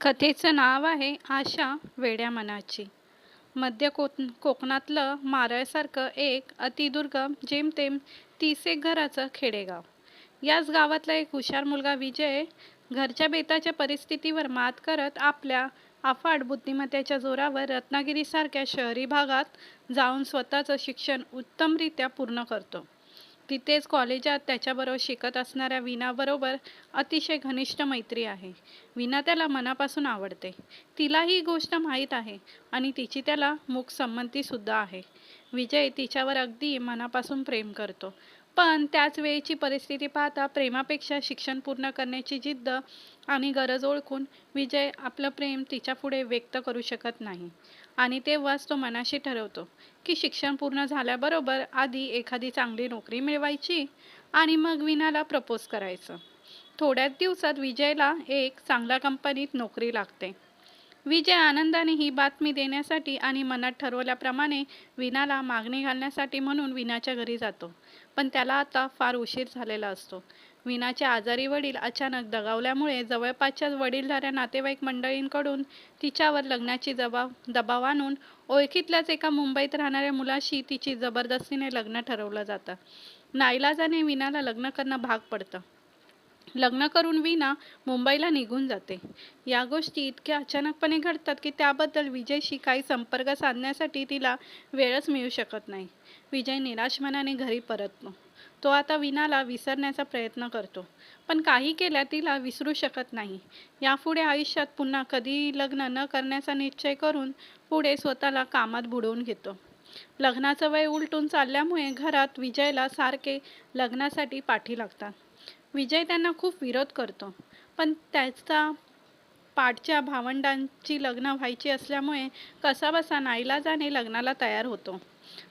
कथेचं नाव आहे आशा वेड्या मनाची. मध्य कोक कोकणातलं मारळसारखं एक अतिदुर्गम जेमतेम तीसेक घराचं खेडेगाव. याच गावातला एक हुशार मुलगा विजय घरच्या बेताच्या परिस्थितीवर मात करत आपल्या अफाट बुद्धिमत्तेच्या जोरावर रत्नागिरीसारख्या शहरी भागात जाऊन स्वतःचं शिक्षण उत्तमरित्या पूर्ण करतो. तिथेच कॉलेजात त्याच्याबरोबर शिकत असणाऱ्या वीणाबरोबर अतिशय घनिष्ठ मैत्री आहे. विना त्याला मनापासून आवडते. तिला ही गोष्ट माहीत आहे आणि तिची त्याला मूक संमतीसुद्धा आहे. विजय तिच्यावर अगदी मनापासून प्रेम करतो. पण त्याच वेळेची परिस्थिती पाहता प्रेमापेक्षा शिक्षण पूर्ण करण्याची जिद्द आणि गरज ओळखून विजय आपलं प्रेम तिच्यापुढे व्यक्त करू शकत नाही. आणि तेव्हाच तो मनाशी ठरवतो की शिक्षण पूर्ण झाल्याबरोबर आधी एखादी चांगली नोकरी मिळवायची आणि मग विनाला प्रपोज करायचं. थोड्याच दिवसात विजयला एक चांगल्या कंपनीत नोकरी लागते. विजय आनंदाने ही बातमी देण्यासाठी आणि मनात ठरवल्याप्रमाणे विनाला मागणी घालण्यासाठी म्हणून विनाच्या घरी जातो. पण त्याला आता फार उशीर झालेला असतो. वीणाचे आजारी वडील अचानक दगावल्यामुळे जवळपासच्या वडीलधाऱ्या नातेवाईक मंडळींकडून तिच्यावर लग्नाची जबाब दबाव आणून ओळखीतल्याच एका मुंबईत राहणाऱ्या मुलाशी तिची जबरदस्तीने लग्न ठरवलं जातं. नाईलाजाने विनाला लग्न करणं भाग पडतं. लग्न करून विना मुंबईला निघून जाते. या गोष्टी इतक्या अचानकपणे घडतात की त्याबद्दल विजयशी काही संपर्क साधण्यासाठी तिला वेळच मिळू शकत नाही. विजय निराश मनाने घरी परततो. तो आता विनाला विसरण्याचा प्रयत्न करतो. पण काही केल्या तिला विसरू शकत नाही. यापुढे आयुष्यात पुन्हा कधी लग्न न करण्याचा निश्चय करून पुढे स्वतःला कामात बुडवून घेतो. लग्नाचं वय उलटून चालल्यामुळे घरात विजयला सारखे लग्नासाठी पाठी लागतात. विजय त्यांना खूप विरोध करतो. पण त्याचा पाठच्या भावंडांची लग्न व्हायची असल्यामुळे कसाबसा नाईलाजाने लग्नाला तयार होतो.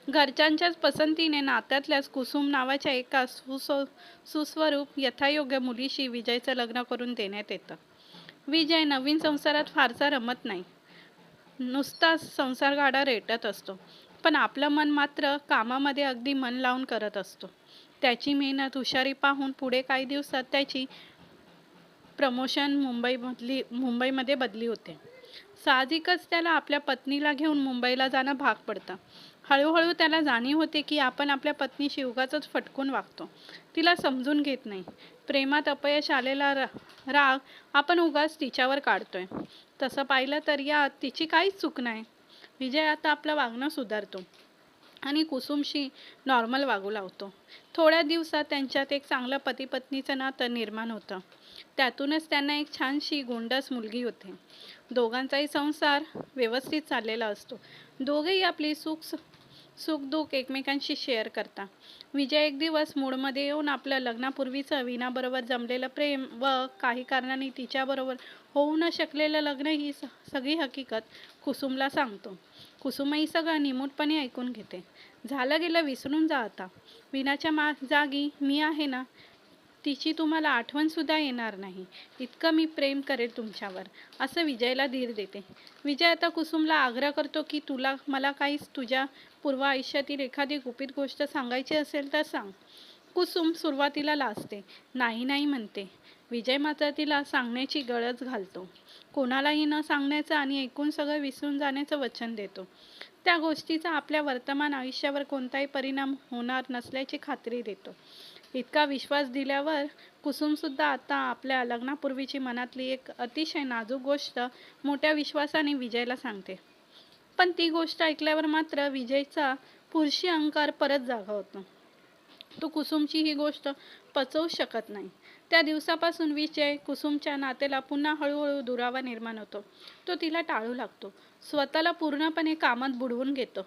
घरच्यांच्याच पसंतीने नात्यातल्याच कुसुम नावाच्या एका सुसो सुस्वरूप यथायोग्य मुलीशी विजयचं लग्न करून देण्यात येतं. विजय नवीन संसारात फारसा रमत नाही. नुसताच संसार गाडा रेटत असतो. पण आपलं मन मात्र कामामध्ये अगदी मन लावून करत असतो. त्याची मेहनत हुशारी पाहून पुढे काही दिवसात त्याची प्रमोशन मुंबई बदली मुंबईमध्ये बदली होते. साहजिकच त्याला आपल्या पत्नीला घेऊन मुंबईला जाणं भाग पडतं. हळूहळू त्याला जाणीव होते की आपण आपल्या पत्नीशी उगाचच फटकून वागतो. तिला समजून घेत नाही. प्रेमात अपयश आलेला रा राग आपण उगाच तिच्यावर काढतोय. तसं पाहिलं तर यात तिची काहीच चूक नाही. विजय आता आपलं वागणं सुधारतो आणि कुसुमशी नॉर्मल वागू लावतो. थोड्या दिवसात त्यांच्यात एक चांगलं पती पत्नीचं नातं निर्माण होतं. त्यातूनच त्यांना एक छानशी गोंडस मुलगी होते. दोघांचाही संसार व्यवस्थित चाललेला असतो. दोघेही आपली सुख सुखदुःख एकमेकांशी शेअर करता. विजय एक दिवस मूडमध्ये येऊन आपल्या लग्नापूर्वीचं विनाबरोबर जमलेलं प्रेम व काही कारणाने तिच्याबरोबर होऊ न शकलेलं लग्न ही स सगळी हकीकत कुसुमला सांगतो. कुसुमही सगळं निमूटपणे ऐकून घेते. झालं गेलं विसरून जा आता. विनाच्या मा जागी मी आहे ना? तिची तुम्हाला आठवणसुद्धा येणार नाही. इतकं मी प्रेम करेल तुमच्यावर असं विजयला धीर देते. विजय आता कुसुमला आग्रह करतो की तुला मला काहीच तुझ्या पूर्व आयुष्यातील एखादी गुपित गोष्ट सांगायची असेल तर सांग. कुसुम सुरुवातीला लाजते. नाही नाही म्हणते. विजय मात्र तिला सांगण्याची गळज घालतो. कोणालाही न सांगण्याचं आणि ऐकून सगळं विसरून जाण्याचं वचन देतो. त्या गोष्टीचा आपल्या वर्तमान आयुष्यावर कोणताही परिणाम होणार नसल्याची खात्री देतो. इतका विश्वास दिल्यावर कुसुमसुद्धा आता आपल्या लग्नापूर्वीची मनातली एक अतिशय नाजूक गोष्ट मोठ्या विश्वासाने विजयला सांगते. पण ती गोष्ट ऐकल्यावर मात्र विजयचा पुरुषी अहंकार परत जागा होतो. तो कुसुमची ही गोष्ट पचवू शकत नाही. त्या दिवसापासून विजय कुसुमच्या नातेला पुन्हा हळूहळू दुरावा निर्माण होतो. तो तिला टाळू लागतो. स्वतःला पूर्णपणे कामात बुडवून घेतो.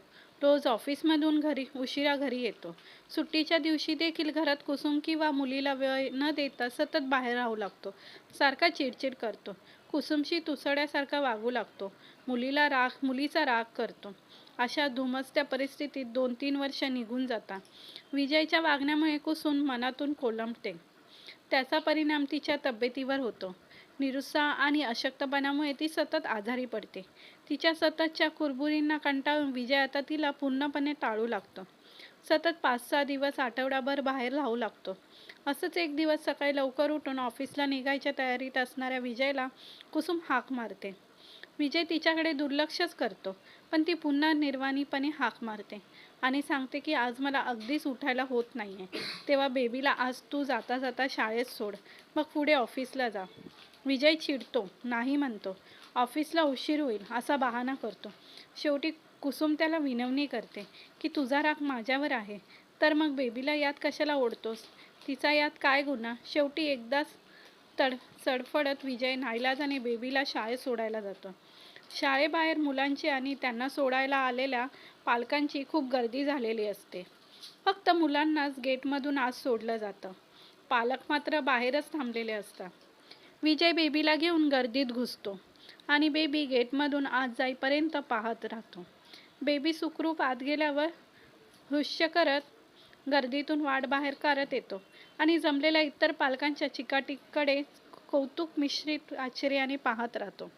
रोज ऑफिसमधून घरी उशिरा घरी येतो. सुट्टीच्या दिवशी देखील घरात कुसुम किंवा मुलीला वेळ न देता सतत बाहेर राहू लागतो. सारखा चिडचिड करतो. कुसुमशी तुसड्यासारखा वागू लागतो. मुलीला राग मुलीचा राग करतो. अशा धुमसत्या परिस्थितीत दोन तीन वर्ष निघून जातात. विजयच्या वागण्यामुळे कुसुम मनातून कोलमते त्याचा परिणाम तिच्या तब्येतीवर होतो. निरुत्साह आणि अशक्तपणामुळे ती सतत आजारी पडते. तिच्या सततच्या कुरबुरींना कंटाळून विजय आता तिला पूर्णपणे टाळू लागतो. सतत पाच सहा दिवस आठवडाभर बाहेर राहू लागतो. असंच एक दिवस सकाळी लवकर उठून ऑफिसला निघायच्या तयारीत असणाऱ्या विजयला कुसुम हाक मारते. विजय तिच्याकडे दुर्लक्षच करतो पण ती पुन्हा निर्वाणीपणे हाक मारते आणि सांगते की आज मला अगदीच उठायला होत नाही आहे तेव्हा बेबीला आज तू जाता जाता शाळेत सोड. मग पुढे ऑफिसला जा. विजय चिडतो नाही म्हणतो. ऑफिसला उशीर होईल असा बहाणा करतो. शेवटी कुसुम त्याला विनवणी करते की तुझा राग माझ्यावर आहे. तर मग बेबीला यात कशाला ओढतोस? तिचा यात काय गुन्हा? शेवटी एकदाच तड चडफडत विजय नाईलाजाने बेबीला शाळेत सोडायला जातो. शाळेबाहेर मुलांची आणि त्यांना सोडायला आलेल्या पालकांची खूप गर्दी झालेली असते. फक्त मुलांनाच गेटमधून आज सोडलं जातं. पालक मात्र बाहेरच थांबलेले असतात. विजय बेबीला घेऊन गर्दीत घुसतो आणि बेबी गेटमधून आत जाईपर्यंत पाहत राहतो. बेबी सुखरूप आत गेल्यावर हृश्य करत गर्दीतून वाट बाहेर करत येतो आणि जमलेल्या इतर पालकांच्या चिकाटीकडे कौतुक मिश्रित आश्चर्याने पाहत राहतो.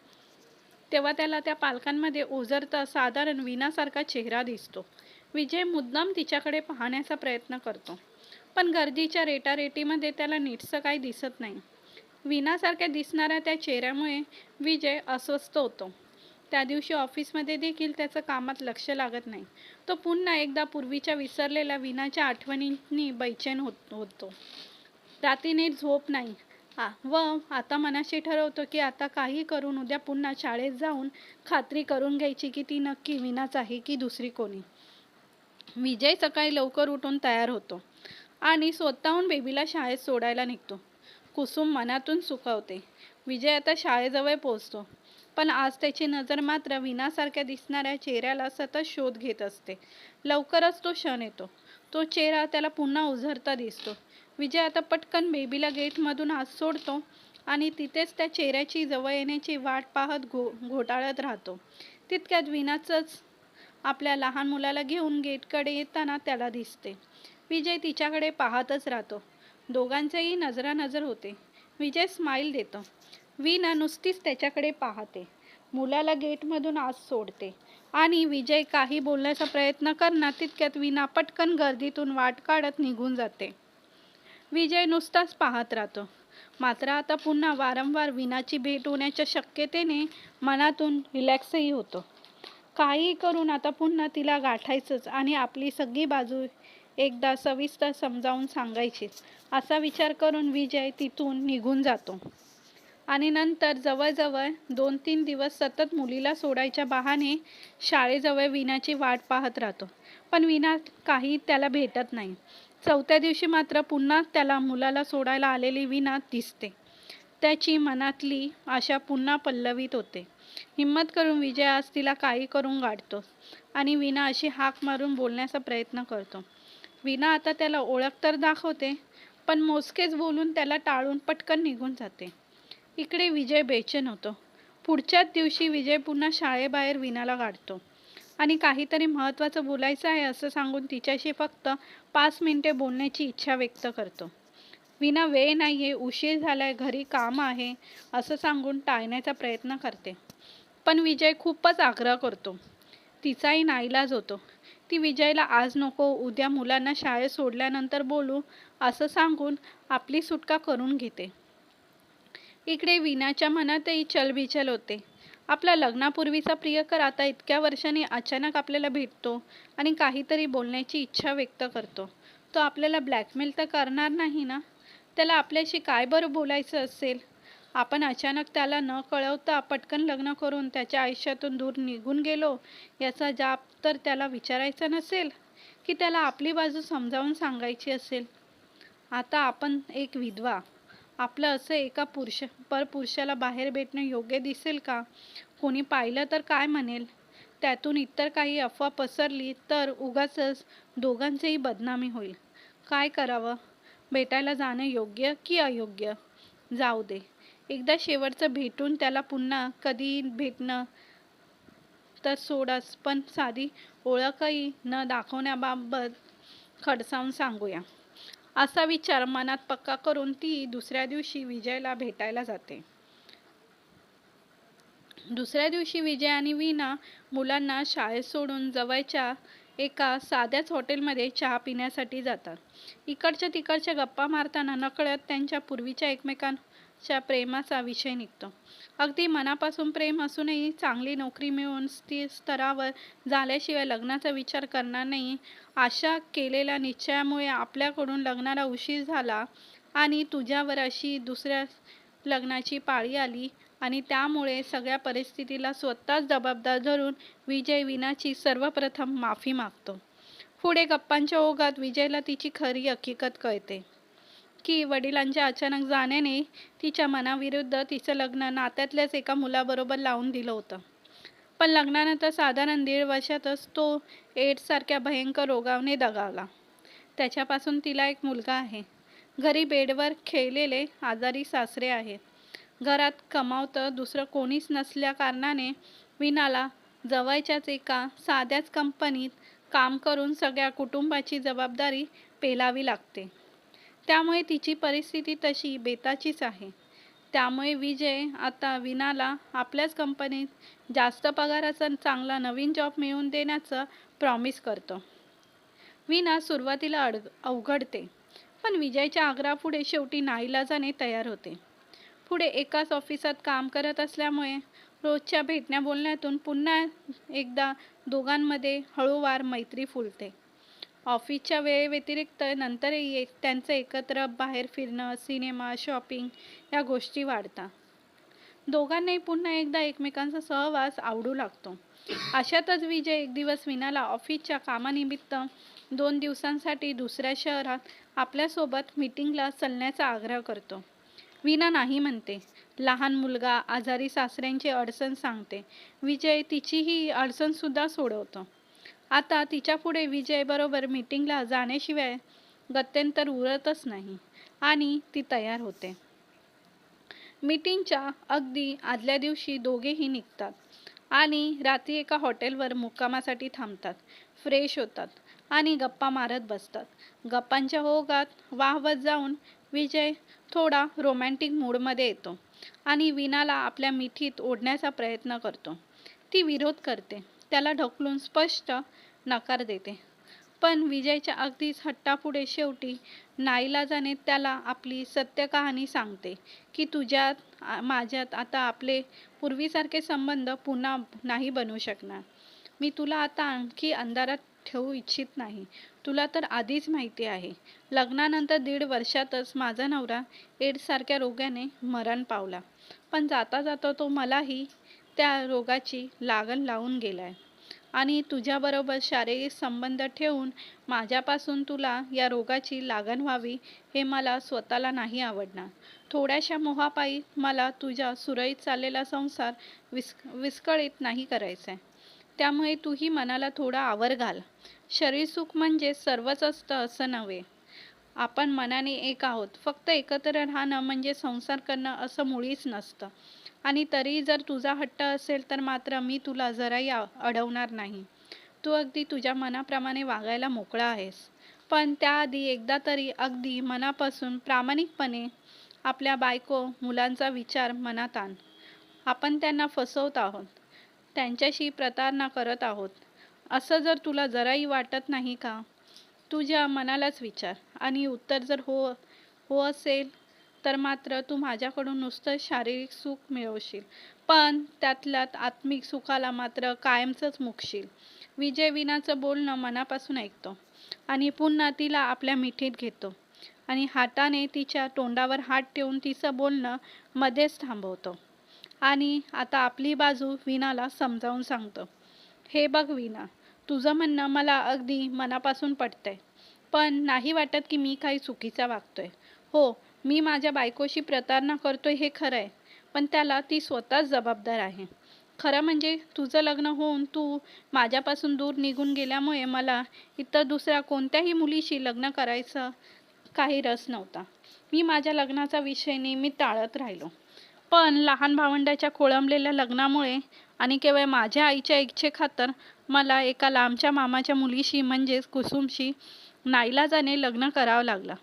तेव्हा त्याला त्या पालकांमध्ये ओझरता साधारण विनासारखा चेहरा दिसतो. विजय मुद्दाम तिच्याकडे पाहण्याचा प्रयत्न करतो. पण गर्दीच्या रेटारेटीमध्ये त्याला नीटसं काही दिसत नाही. विनासारख्या दिसणाऱ्या त्या चेहऱ्यामुळे विजय अस्वस्थ होतो. त्या दिवशी ऑफिसमध्ये देखील त्याचं कामात लक्ष लागत नाही. तो पुन्हा एकदा पूर्वीच्या विसरलेल्या विनाच्या आठवणींनी बैचेन होत होतो. रात्री नीट झोप नाही. आ व आता मनाशी ठरवतो की आता काही करून उद्या पुन्हा शाळेत जाऊन खात्री करून घ्यायची की ती नक्की विनाच आहे की दुसरी कोणी. विजय सकाळी लवकर उठून तयार होतो आणि स्वतःहून बेबीला शाळेत सोडायला निघतो. कुसुम मनातून सुखावते. विजय आता शाळेजवळ पोहोचतो. पण आज त्याची नजर मात्र विनासारख्या दिसणाऱ्या चेहऱ्याला सतत शोध घेत असते. लवकरच तो क्षण येतो. तो चेहरा त्याला पुन्हा उझरता दिसतो. विजय आता पटकन बेबीला गेटमधून आत सोडतो आणि तिथेच त्या चेहऱ्याची जवळ येण्याची वाट पाहत घो घोटाळत राहतो. तितक्यात विनाचंच आपल्या लहान मुलाला घेऊन गेटकडे येताना त्याला दिसते. विजय तिच्याकडे पाहतच राहतो. दोघांचेही नजरानजर होते. विजय स्माईल देतो. वीना नुसतीच त्याच्याकडे पाहते. मुलाला गेटमधून आज सोडते. आणि विजय काही बोलण्याचा प्रयत्न करणार तितक्यात वीणा पटकन गर्दीतून वाट काढत निघून जाते. विजय नुसताच पाहत राहतो. मात्र आता पुन्हा वारंवार विनाची भेट होण्याच्या शक्यतेने मनातून रिलॅक्सही होतो. काहीही करून आता पुन्हा तिला गाठायचंच आणि आपली सगळी बाजू एकदा सविस्तर समजावून सांगायचीच असा विचार करून विजय तिथून निघून जातो. आणि नंतर जवळजवळ दोन तीन दिवस सतत मुलीला सोडायच्या बहाने शाळेजवळ विनाची वाट पाहत राहतो. पण विना काही त्याला भेटत नाही. चौथ्या दिवशी मात्र पुन्हा त्याला मुलाला सोडायला आलेली विना दिसते. त्याची मनातली आशा पुन्हा पल्लवित होते. हिंमत करून विजय आज तिला काही करून गाठतो. आणि विना अशी हाक मारून बोलण्याचा प्रयत्न करतो. विना आता त्याला ओळख तर दाखवते पण मोजकेच बोलून त्याला टाळून पटकन निघून जाते. इकडे विजय बेचैन होतो. पुढच्याच दिवशी विजय पुन्हा शाळेबाहेर विनाला काढतो. आणि काहीतरी महत्त्वाचं बोलायचं आहे असं सांगून तिच्याशी फक्त पाच मिनिटे बोलण्याची इच्छा व्यक्त करतो. विना वेळ नाही आहे उशीर झाला आहे घरी काम आहे असं सांगून टाळण्याचा प्रयत्न करते. पण विजय खूपच आग्रह करतो. तिचाही नाईलाज होतो. ती विजयला आज नको उद्या मुलांना शाळेत सोडल्यानंतर बोलू असं सांगून आपली सुटका करून घेते. इकडे विनाच्या मनातही चलबिचल होते. आपला लग्नापूर्वीचा प्रियकर आता इतक्या वर्षांनी अचानक आपल्याला भेटतो आणि काहीतरी बोलण्याची इच्छा व्यक्त करतो. तो आपल्याला ब्लॅकमेल तर करणार नाही ना? त्याला आपल्याशी काय बरं बोलायचं असेल? आपण अचानक त्याला न कळवता पटकन लग्न करून त्याच्या आयुष्यातून दूर निघून गेलो याचा जाप तर त्याला विचारायचा नसेल की त्याला आपली बाजू समजावून सांगायची असेल? आता आपण एक विधवा. आपलं असं एका पुरुष परपुरुषाला बाहेर भेटणं योग्य दिसेल का? कोणी पाहिलं तर काय म्हणेल? त्यातून इतर काही अफवा पसरली तर उगाचच दोघांचीही बदनामी होईल. काय करावं? भेटायला जाणं योग्य की अयोग्य? जाऊ दे. एकदा शेवटचं भेटून त्याला पुन्हा कधी भेटणं तर सोडस पण साधी ओळखही न दाखवण्याबाबत खडसावून सांगूया. असा विचार मनात पक्का करून ती दुसऱ्या दिवशी विजयला भेटायला जाते. दुसऱ्या दिवशी विजय आणि वीणा मुलांना शाळेत सोडून जवळच्या एका साध्याच हॉटेलमध्ये चहा पिण्यासाठी जातात. इकडच्या तिकडच्या गप्पा मारताना नकळत त्यांच्या पूर्वीच्या एकमेकां च्या प्रेमाचा विषय निघतो. अगदी मनापासून प्रेम असूनही चांगली नोकरी मिळवून स्थिर स्तरावर झाल्याशिवाय लग्नाचा विचार करणार नाही अशा केलेल्या निश्चयामुळे आपल्याकडून लग्नाला उशीर झाला आणि तुझ्यावर अशी दुसऱ्या लग्नाची पाळी आली आणि त्यामुळे सगळ्या परिस्थितीला स्वतःच जबाबदार धरून विजय विनाची सर्वप्रथम माफी मागतो. पुढे गप्पांच्या ओघात विजयला तिची खरी हकीकत कळते. की वडिलांच्या अचानक जाण्याने तिच्या मनाविरुद्ध तिचं लग्न नात्यातल्याच एका मुलाबरोबर लावून दिलं होतं. पण लग्नानंतर साधारण दीड वर्षातच तो एड्ससारख्या भयंकर रोगाने दगावला. त्याच्यापासून तिला एक मुलगा आहे. घरी बेडवर खेळलेले आजारी सासरे आहेत. घरात कमावतं दुसरं कोणीच नसल्या कारणाने विनाला जवळच्याच एका साध्याच कंपनीत काम करून सगळ्या कुटुंबाची जबाबदारी पेलावी लागते. त्यामुळे तिची परिस्थिती तशी बेताचीच आहे. त्यामुळे विजय आता विनाला आपल्याच कंपनीत जास्त पगाराचा चांगला नवीन जॉब मिळवून देण्याचं प्रॉमिस करतो. विना सुरुवातीला अड अवघडते. पण विजयच्या आग्रहापुढे शेवटी नाईलाजाने तयार होते. पुढे एकाच ऑफिसात काम करत असल्यामुळे रोजच्या भेटण्या बोलण्यातून पुन्हा एकदा दोघांमध्ये हळूवार मैत्री फुलते. ऑफिसच्या वेळेव्यतिरिक्त नंतरही एक त्यांचं एकत्र बाहेर फिरणं सिनेमा शॉपिंग या गोष्टी वाढतात. दोघांनाही पुन्हा एकदा एकमेकांचा सहवास आवडू लागतो. अशातच विजय एक दिवस विनाला ऑफिसच्या कामानिमित्त दोन दिवसांसाठी दुसऱ्या शहरात आपल्यासोबत मीटिंगला चलण्याचा आग्रह करतो. विना नाही म्हणते. लहान मुलगा आजारी सासऱ्यांची अडचण सांगते. विजय तिचीही अडचणसुद्धा सोडवतो. आता तिच्यापुढे विजयबरोबर मीटिंगला जाण्याशिवाय गत्यंतर उरतच नाही आणि ती तयार होते. मीटिंगच्या अगदी आदल्या दिवशी दोघेही निघतात आणि रात्री एका हॉटेलवर मुक्कामासाठी थांबतात. फ्रेश होतात आणि गप्पा मारत बसतात. गप्पांच्या ओघात वाहवत जाऊन विजय थोडा रोमॅन्टिक मूडमध्ये येतो आणि विनाला आपल्या मिठीत ओढण्याचा प्रयत्न करतो. ती विरोध करते. त्याला ढकलून स्पष्ट नकार देते. पण विजयच्या अगदीच हट्टापुढे शेवटी नाईलाजाने त्याला आपली सत्य कहाणी सांगते की तुझ्यात माझ्यात आता आपले पूर्वीसारखे संबंध पुन्हा नाही बनू शकणार. मी तुला आता आणखी अंधारात ठेवू इच्छित नाही. तुला तर आधीच माहिती आहे. लग्नानंतर दीड वर्षातच माझा नवरा एड्ससारख्या रोगाने मरण पावला. पण जाता जाता तो मलाही त्या रोगाची लागण लावून गेलाय. आणि तुझ्याबरोबर शारीरिक संबंध ठेवून माझ्यापासून तुला या रोगाची लागण व्हावी हे मला स्वतःला नाही आवडणार. थोड्याशा मोहापायी मला तुझ्या सुरळीत चाललेला संसार विस विस्कळीत नाही करायचा आहे त्यामुळे तूही मनाला थोडा आवर घाल. शरीर सुख म्हणजे सर्वच असतं असं नव्हे. आपण मनाने एक आहोत. फक्त एकत्र राहणं म्हणजे संसार करणं असं मुळीच नसतं. आणि तरी जर तुझा हट्ट असेल तर मात्र मी तुला जराही अडवणार नाही. तू अगदी तुझ्या मनाप्रमाणे वागायला मोकळा आहेस. पण त्याआधी एकदा तरी अगदी मनापासून प्रामाणिकपणे आपल्या बायको मुलांचा विचार मनात आण. आपण त्यांना फसवत आहोत. त्यांच्याशी प्रतारणा करत आहोत. असं जर तुला जराही वाटत नाही का? तुझ्या मनालाच विचार. आणि उत्तर जर हो हो असेल तर मात्र तू माझ्याकडून नुसतं शारीरिक सुख मिळवशील पण त्यातल्यात आत्मिक सुखाला मात्र कायमचंच मुकशील. विजय विनाचं बोलणं मनापासून ऐकतो आणि पुन्हा तिला आपल्या मिठीत घेतो आणि हाताने तिच्या तोंडावर हात ठेवून तिचं बोलणं मध्येच थांबवतो. आणि आता आपली बाजू विनाला समजावून सांगतो हे बघ विना तुझं म्हणणं मला अगदी मनापासून पटतंय पण नाही वाटत की मी काही चुकीचा वागतोय. हो मी माझ्या बायकोशी प्रतारणा करतो हे खरं आहे पण त्याला ती स्वतःच जबाबदार आहे. खरं म्हणजे तुझं लग्न होऊन तू माझ्यापासून दूर निघून गेल्यामुळे मला इतर दुसऱ्या कोणत्याही मुलीशी लग्न करायचं काही रस नव्हता. मी माझ्या लग्नाचा विषय नेहमी टाळत राहिलो. पण लहान भावंडाच्या खोळंबलेल्या लग्नामुळे आणि केवळ माझ्या आईच्या इच्छेखातर मला एका लांबच्या मामाच्या मुलीशी म्हणजेच कुसुमशी नाईलाजाने लग्न करावं लागलं.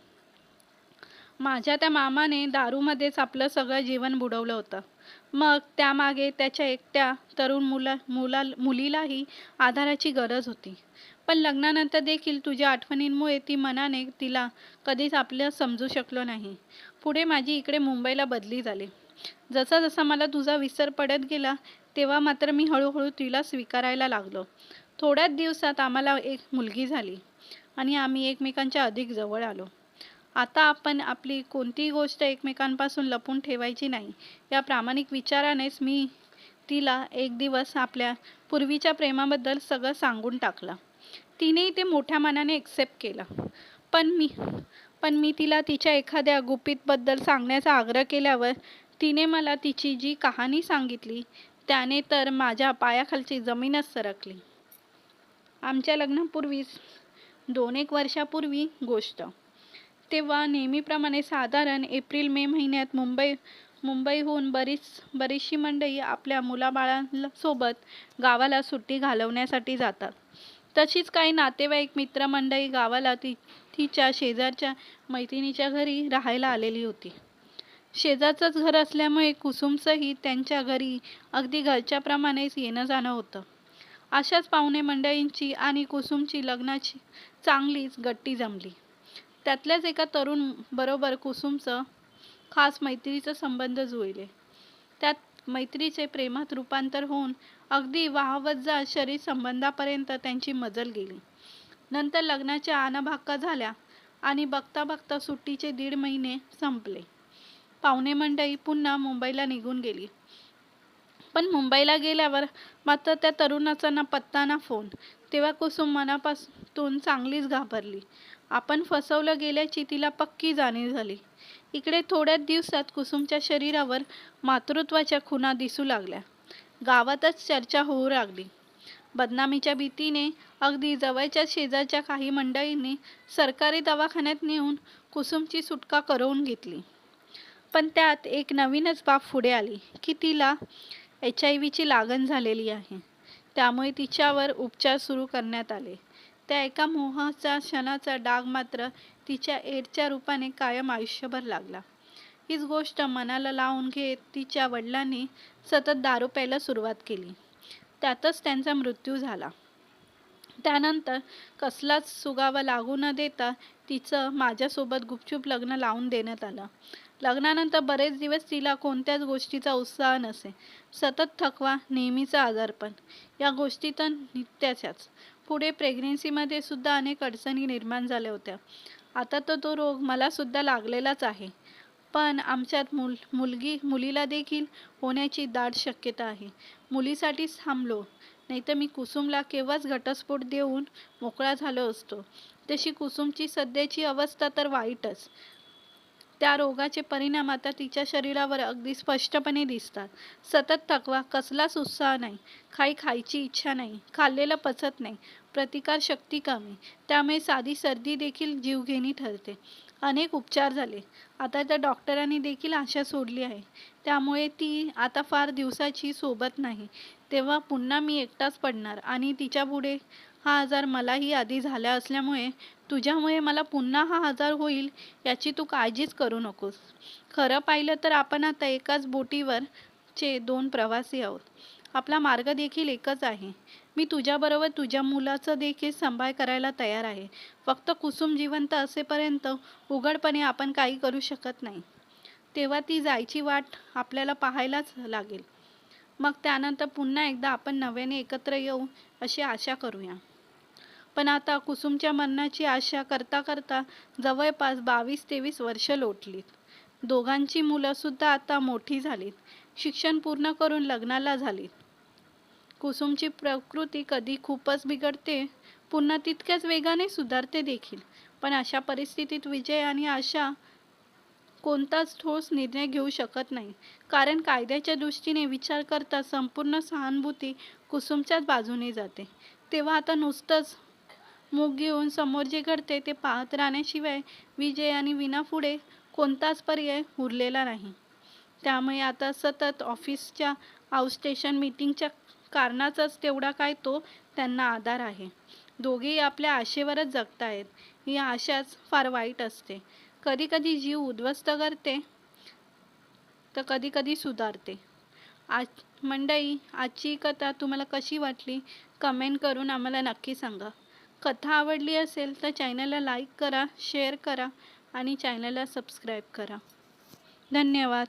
माझ्या त्या मामाने दारूमध्येच आपलं सगळं जीवन बुडवलं होतं. मग त्यामागे त्याच्या एकट्या तरुण मुला मुला मुलीलाही आधाराची गरज होती. पण लग्नानंतर देखील तुझ्या आठवणींमुळे ती मनाने तिला कधीच आपलं समजू शकलो नाही. पुढे माझी इकडे मुंबईला बदली झाली. जसा जसा मला तुझा विसर पडत गेला तेव्हा मात्र मी हळूहळू तिला स्वीकारायला लागलो. थोड्याच दिवसात आम्हाला एक मुलगी झाली आणि आम्ही एकमेकांच्या अधिक जवळ आलो. आता आपण आपली कोणतीही गोष्ट एकमेकांपासून लपून ठेवायची नाही. या प्रामाणिक विचारानेच मी तिला एक दिवस आपल्या पूर्वीच्या प्रेमाबद्दल सगळं सांगून टाकलं. तिनेही ते मोठ्या मनाने एक्सेप्ट केलं. पण मी पण मी तिला तिच्या एखाद्या गुपितबद्दल सांगण्याचा आग्रह केल्यावर तिने मला तिची जी कहाणी सांगितली त्याने तर माझ्या पायाखालची जमीनच सरकली. आमच्या लग्नापूर्वीच दोन एक वर्षापूर्वी गोष्ट. तेव्हा नेहमीप्रमाणे साधारण एप्रिल मे महिन्यात मुंबई मुंबईहून बरीच बरीचशी मंडळी आपल्या मुलाबाळांसोबत गावाला सुट्टी घालवण्यासाठी जातात. तशीच काही नातेवाईक मित्रमंडळी गावाला ती तिच्या शेजारच्या मैत्रिणीच्या घरी राहायला आलेली होती. शेजारचंच घर असल्यामुळे कुसुमचंही त्यांच्या घरी अगदी घरच्याप्रमाणेच येणं जाणं होतं. अशाच पाहुणे मंडळींची आणि कुसुमची लग्नाची चांगलीच गट्टी जमली. त्यातल्याच एका तरुण बरोबर कुसुमचं खास मैत्रीचं संबंध जुळले. त्यात मैत्रीचे प्रेमात रूपांतर होऊन अगदी वाहवत जात शरीर संबंधापर्यंत त्यांची मजल गेली. नंतर लग्नाच्या आनाभाक्का झाल्या आणि बघता बघता सुट्टीचे दीड महिने संपले. पाहुणे मंडळी पुन्हा मुंबईला निघून गेली. पण मुंबईला गेल्यावर मात्र त्या तरुणाचा ना पत्ता ना फोन. तेव्हा कुसुम मनापासून चांगलीच घाबरली. आपण फसवलं गेल्याची तिला पक्की जाणीव झाली. इकडे थोड्याच दिवसात कुसुमच्या शरीरावर मातृत्वाच्या खुणा दिसू लागल्या. गावातच चर्चा होऊ लागली. बदनामीच्या भीतीने अगदी जवळच्या शेजारच्या काही मंडळींनी सरकारी दवाखान्यात नेऊन कुसुमची सुटका करवून घेतली. पण त्यात एक नवीनच बाब पुढे आली की तिला एच आय व्हीची लागण झालेली आहे. त्यामुळे तिच्यावर उपचार सुरू करण्यात आले. त्या एका मोहाचा क्षणाचा डाग मात्र तिच्या एडच्या रूपाने कायम आयुष्यभर लागला. हीच गोष्ट मनाला लावून घेत तिच्या वडिलांनी सतत दारू प्यायला सुरुवात केली. त्यातच त्यांचा मृत्यू झाला. त्यानंतर कसलाच सुगावा लागू न देता तिचं माझ्यासोबत गुपचूप लग्न लावून देण्यात आलं. लग्नानंतर बरेच दिवस तिला कोणत्याच गोष्टीचा उत्साह नसे. सतत थकवा नेहमीचा आजारपण. या गोष्टी तर नित्याच्याच. पुढे प्रेग्नेन्सीमध्ये सुद्धा अनेक अडचणी निर्माण झाल्या होत्या. आता तर तो रोग मला सुद्धा लागलेलाच आहे. पण आमच्यात मुल मुलगी मुलीला देखील होण्याची दाट शक्यता आहे. मुलीसाठीच थांबलो नाही तर मी कुसुमला केव्हाच घटस्फोट देऊन मोकळा झालो असतो. तशी कुसुमची सध्याची अवस्था तर वाईटच. त्या रोगाचे परिणाम आता तिच्या शरीरावर अगदी स्पष्टपणे दिसतात. सतत थकवा कसलाच उत्साह नाही. काही खायची इच्छा नाही. खाल्लेलं पचत नाही. प्रतिकारशक्ती कमी. त्यामुळे साधी सर्दी देखील जीवघेणी ठरते. अनेक उपचार झाले. आता त्या डॉक्टरांनी देखील आशा सोडली आहे. त्यामुळे ती आता फार दिवसाची सोबत नाही. तेव्हा पुन्हा मी एकटाच पडणार आणि तिच्यापुढे हा आजार मलाही आधी झाला असल्यामुळे तुझ्यामुळे मला पुन्हा हा आजार होईल याची तू काळजीच करू नकोस. खरं पाहिलं तर आपण आता एकाच बोटीवर चे दोन प्रवासी आहोत. आपला मार्ग देखील एकच आहे. मी तुझ्याबरोबर तुझ्या मुलाचं देखील सांभाळ करायला तयार आहे. फक्त कुसुम जिवंत असेपर्यंत उघडपणे आपण काही करू शकत नाही. तेव्हा ती जायची वाट आपल्याला पाहायलाच लागेल. मग त्यानंतर पुन्हा एकदा आपण नव्याने एकत्र येऊ अशी आशा करूया. पण आता कुसुमच्या मरणाची आशा करता करता जवळपास बावीस तेवीस वर्ष लोटलीत. दोघांची मुलंसुद्धा आता मोठी झालीत. शिक्षण पूर्ण करून लग्नाला झालीत. कुसुमची प्रकृती कधी खूपच बिघडते पुन्हा तितक्याच वेगाने सुधारते देखील. पण अशा परिस्थितीत विजय आणि आशा कोणताच ठोस निर्णय घेऊ शकत नाही. कारण कायद्याच्या दृष्टीने विचार करता संपूर्ण सहानुभूती कुसुमच्याच बाजूने जाते. तेव्हा आता नुसतंच मूग घेऊन समोर जे घडते ते पाहत राहण्याशिवाय विजय आणि विनापुढे कोणताच पर्याय उरलेला नाही. त्यामुळे आता सतत ऑफिसच्या आउटस्टेशन मीटिंगच्या कारणाचाच तेवढा काय तो त्यांना आधार आहे. दोघेही आपल्या आशेवरच जगतायत. ही आशाच फार वाईट असते. कधी कधी जीव उद्ध्वस्त करते तर कधीकधी सुधारते. आज मंडई आजची कथा तुम्हाला कशी वाटली? कमेंट करून आम्हाला नक्की सांगा. कथा आवडली असेल तर चॅनलला लाईक करा शेअर करा आणि चॅनलला सबस्क्राईब करा. धन्यवाद.